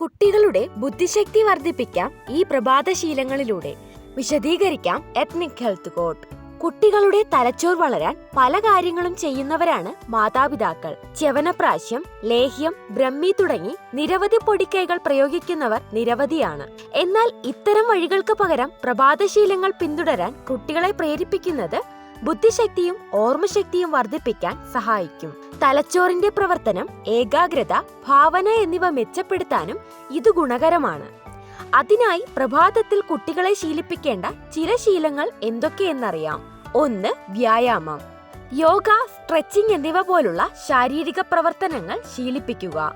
കുട്ടികളുടെ ബുദ്ധിശക്തി വർദ്ധിപ്പിക്കാം ഈ പ്രഭാതശീലങ്ങളിലൂടെ. വിശദീകരിക്കാം എത്നിക് ഹെൽത്ത് കോഡ് കുട്ടികളുടെ തലച്ചോർ വളരാൻ പല കാര്യങ്ങളും ചെയ്യുന്നവരാണ് മാതാപിതാക്കൾ. ച്യവനപ്രാശ്യം ലേഹ്യം ബ്രഹ്മി തുടങ്ങി നിരവധി പൊടിക്കൈകൾ പ്രയോഗിക്കുന്നവർ നിരവധിയാണ്. എന്നാൽ ഇത്തരം വഴികൾക്ക് പകരം പ്രഭാതശീലങ്ങൾ പിന്തുടരാൻ കുട്ടികളെ പ്രേരിപ്പിക്കുന്നത് ബുദ്ധിശക്തിയും ഓർമ്മശക്തിയും വർദ്ധിപ്പിക്കാൻ സഹായിക്കും. തലച്ചോറിന്റെ പ്രവർത്തനം ഏകാഗ്രത ഭാവന എന്നിവ മെച്ചപ്പെടുത്താനും ഇത് ഗുണകരമാണ്. അതിനായി പ്രഭാതത്തിൽ കുട്ടികളെ ശീലിപ്പിക്കേണ്ട ചില ശീലങ്ങൾ എന്തൊക്കെയെന്നറിയാം. ഒന്ന് വ്യായാമം. യോഗ സ്ട്രെച്ചിങ് എന്നിവ പോലുള്ള ശാരീരിക പ്രവർത്തനങ്ങൾ ശീലിപ്പിക്കുക.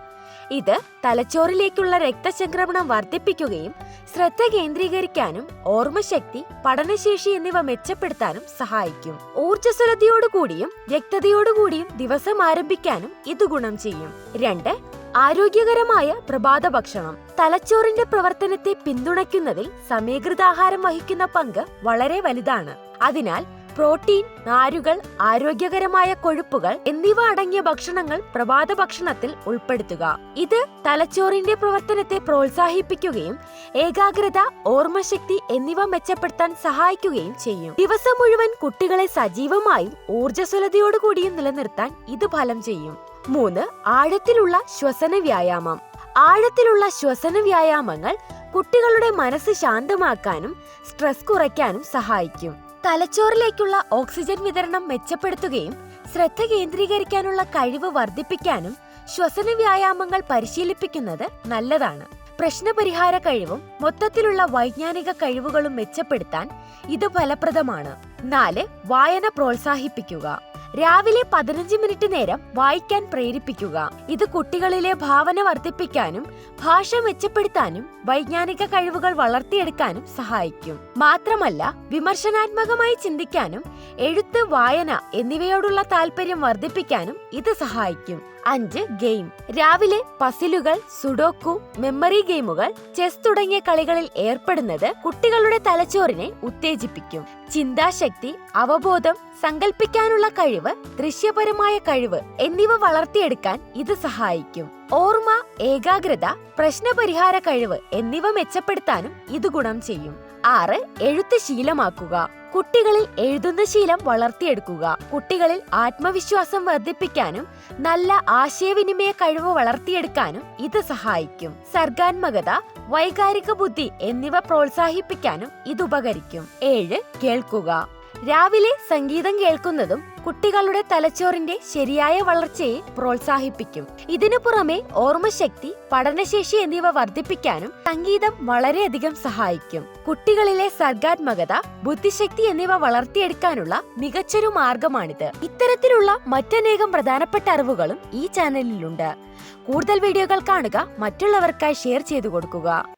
ഇത് തലച്ചോറിലേക്കുള്ള രക്തചംക്രമണം വർദ്ധിപ്പിക്കുകയും ശ്രദ്ധ കേന്ദ്രീകരിക്കാനും ഓർമ്മശക്തി പഠനശേഷി എന്നിവ മെച്ചപ്പെടുത്താനും സഹായിക്കും. ഊർജസ്വലതയോടുകൂടിയും വ്യക്തതയോടുകൂടിയും ദിവസം ആരംഭിക്കാനും ഇത് ഗുണം ചെയ്യും. രണ്ട് ആരോഗ്യകരമായ പ്രഭാത ഭക്ഷണം തലച്ചോറിന്റെ പ്രവർത്തനത്തെ പിന്തുണയ്ക്കുന്നതിൽ സമീകൃതാഹാരം വഹിക്കുന്ന പങ്ക് വളരെ വലുതാണ്. അതിനാൽ പ്രോട്ടീൻ നാരുകൾ ആരോഗ്യകരമായ കൊഴുപ്പുകൾ എന്നിവ അടങ്ങിയ ഭക്ഷണങ്ങൾ പ്രഭാത ഭക്ഷണത്തിൽ ഉൾപ്പെടുത്തുക. ഇത് തലച്ചോറിന്റെ പ്രവർത്തനത്തെ പ്രോത്സാഹിപ്പിക്കുകയും ഏകാഗ്രത ഓർമ്മശക്തി എന്നിവ മെച്ചപ്പെടുത്താൻ സഹായിക്കുകയും ചെയ്യും. ദിവസം മുഴുവൻ കുട്ടികളെ സജീവമായും ഊർജസ്വലതയോടുകൂടിയും നിലനിർത്താൻ ഇത് ഫലം ചെയ്യും. മൂന്ന് ആഴത്തിലുള്ള ശ്വസന വ്യായാമം. ആഴത്തിലുള്ള ശ്വസന വ്യായാമങ്ങൾ കുട്ടികളുടെ മനസ്സ് ശാന്തമാക്കാനും സ്ട്രെസ് കുറയ്ക്കാനും സഹായിക്കും. തലച്ചോറിലേക്കുള്ള ഓക്സിജൻ വിതരണം മെച്ചപ്പെടുത്തുകയും ശ്രദ്ധ കേന്ദ്രീകരിക്കാനുള്ള കഴിവ് വർദ്ധിപ്പിക്കാനും ശ്വസന വ്യായാമങ്ങൾ പരിശീലിപ്പിക്കുന്നത് നല്ലതാണ്. പ്രശ്നപരിഹാര കഴിവും മൊത്തത്തിലുള്ള വൈജ്ഞാനിക കഴിവുകളും മെച്ചപ്പെടുത്താൻ ഇത് ഫലപ്രദമാണ്. നാല് വായന പ്രോത്സാഹിപ്പിക്കുക. രാവിലെ പതിനഞ്ച് മിനിറ്റ് നേരം വായിക്കാൻ പ്രേരിപ്പിക്കുക. ഇത് കുട്ടികളിലെ ഭാവന വർദ്ധിപ്പിക്കാനും ഭാഷ മെച്ചപ്പെടുത്താനും വൈജ്ഞാനിക കഴിവുകൾ വളർത്തിയെടുക്കാനും സഹായിക്കും. മാത്രമല്ല വിമർശനാത്മകമായി ചിന്തിക്കാനും എഴുത്ത് വായന എന്നിവയോടുള്ള താല്പര്യം വർദ്ധിപ്പിക്കാനും ഇത് സഹായിക്കും. അഞ്ച് ഗെയിം. രാവിലെ പസിലുകൾ സുഡോക്കു മെമ്മറി ഗെയിമുകൾ ചെസ് തുടങ്ങിയ കളികളിൽ ഏർപ്പെടുന്നത് കുട്ടികളുടെ തലച്ചോറിനെ ഉത്തേജിപ്പിക്കും. ചിന്താശക്തി അവബോധം സങ്കല്പിക്കാനുള്ള കഴിവ് ദൃശ്യപരമായ കഴിവ് എന്നിവ വളർത്തിയെടുക്കാൻ ഇത് സഹായിക്കും. ഓർമ്മ ഏകാഗ്രത പ്രശ്നപരിഹാര കഴിവ് എന്നിവ മെച്ചപ്പെടുത്താനും ഇത് ഗുണം ചെയ്യും. ആറ് എഴുത്ത് ശീലമാക്കുക. കുട്ടികളിൽ എഴുതുന്ന ശീലം വളർത്തിയെടുക്കുക. കുട്ടികളിൽ ആത്മവിശ്വാസം വർദ്ധിപ്പിക്കാനും നല്ല ആശയവിനിമയ കഴിവ് വളർത്തിയെടുക്കാനും ഇത് സഹായിക്കും. സർഗാത്മകത വൈകാരിക ബുദ്ധി എന്നിവ പ്രോത്സാഹിപ്പിക്കാനും ഇത് ഉപകരിക്കും. ഏഴ് കേൾക്കുക. രാവിലെ സംഗീതം കേൾക്കുന്നതും കുട്ടികളുടെ തലച്ചോറിന്റെ ശരിയായ വളർച്ചയെ പ്രോത്സാഹിപ്പിക്കും. ഇതിനു പുറമെ ഓർമ്മശക്തി പഠനശേഷി എന്നിവ വർദ്ധിപ്പിക്കാനും സംഗീതം വളരെയധികം സഹായിക്കും. കുട്ടികളിലെ സർഗാത്മകത ബുദ്ധിശക്തി എന്നിവ വളർത്തിയെടുക്കാനുള്ള മികച്ചൊരു മാർഗമാണിത്. ഇത്തരത്തിലുള്ള മറ്റനേകം പ്രധാനപ്പെട്ട അറിവുകളും ഈ ചാനലിലുണ്ട്. കൂടുതൽ വീഡിയോകൾ കാണുക മറ്റുള്ളവർക്കായി ഷെയർ ചെയ്തു കൊടുക്കുക.